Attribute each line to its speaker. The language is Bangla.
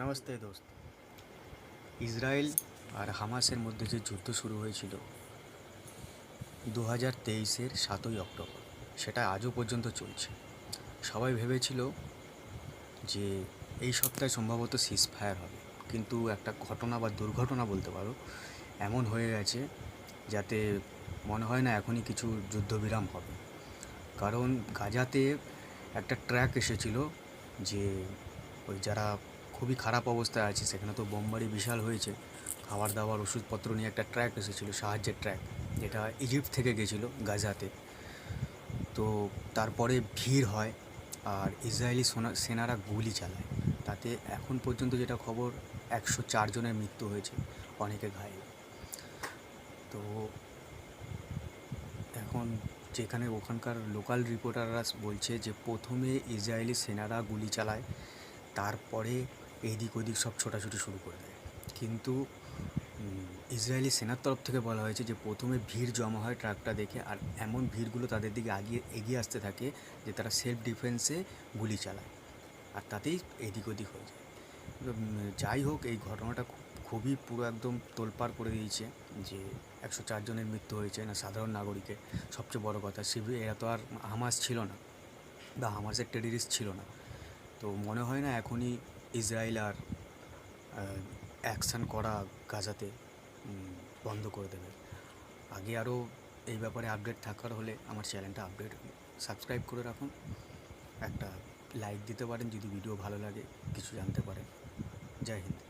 Speaker 1: নমস্তে দোস্ত। ইসরায়েল আর হামাসের মধ্যে যে যুদ্ধ শুরু হয়েছিল দু হাজার তেইশের সাতই অক্টোবর, সেটা আজও পর্যন্ত চলছে। সবাই ভেবেছিল যে এই সপ্তাহে সম্ভবত সিজ ফায়ার হবে। কিন্তু একটা ঘটনা বা দুর্ঘটনা বলতে পারো, এমন হয়ে গেছে যাতে মনে হয় না এখনই কিছু যুদ্ধবিরাম হবে। কারণ গাজাতে একটা ট্র্যাক এসেছিল যে ওই যারা খুবই খারাপ অবস্থায় আছে। সেখানে তো বোমবাড়ি বিশাল হয়েছে। খাবার দাবার, ওষুধপত্র নিয়ে একটা ট্র্যাক এসেছিল, সাহায্যের ট্র্যাক। যেটা ইজিপ্ট থেকে গেছিল, গাজাতে। তো তারপরে ভিড় হয় আর ইসরায়েলি সোনা- সেনারা গুলি চালায়। তাতে এখন পর্যন্ত যেটা খবর, একশো জনের মৃত্যু হয়েছে, অনেকে ঘায়েল। তো এখন যেখানে ওখানকার লোকাল রিপোর্টাররা বলছে যে, প্রথমে ইসরায়েলি সেনারা গুলি চালায়, তারপরে এদিক ওদিক সব ছোটাছুটি শুরু করে দেয়। কিন্তু ইসরায়েলি সেনার তরফ থেকে বলা হয়েছে যে প্রথমে ভিড় জমা হয় ট্রাকটা দেখে আর এমন ভিড়গুলো তাদের দিকে আগিয়ে এগিয়ে আসতে থাকে যে তারা সেলফ ডিফেন্সে গুলি চালায় আর তাতেই এদিক ওদিক হয়ে যায়। যাই হোক, এই ঘটনাটা খুবই পুরো একদম তোলপাড় করে দিয়েছে যে একশো জনের মৃত্যু হয়েছে না সাধারণ নাগরিকের সবচেয়ে বড় কথা সিভি এরা তো আর হামাস ছিল না বা হামাসের টেরিরিস্ট ছিল না। তো মনে হয় না এখনই ইসরায়েল আর অ্যাকশান করা গাজাতে বন্ধ করে দেবে। আগে আরও এই ব্যাপারে আপডেট থাকার হলে আমার চ্যানেলটা আপডেট, সাবস্ক্রাইব করে রাখুন। একটা লাইক দিতে পারেন যদি ভিডিও ভালো লাগে, কিছু জানতে পারেন। জয় হিন্দ।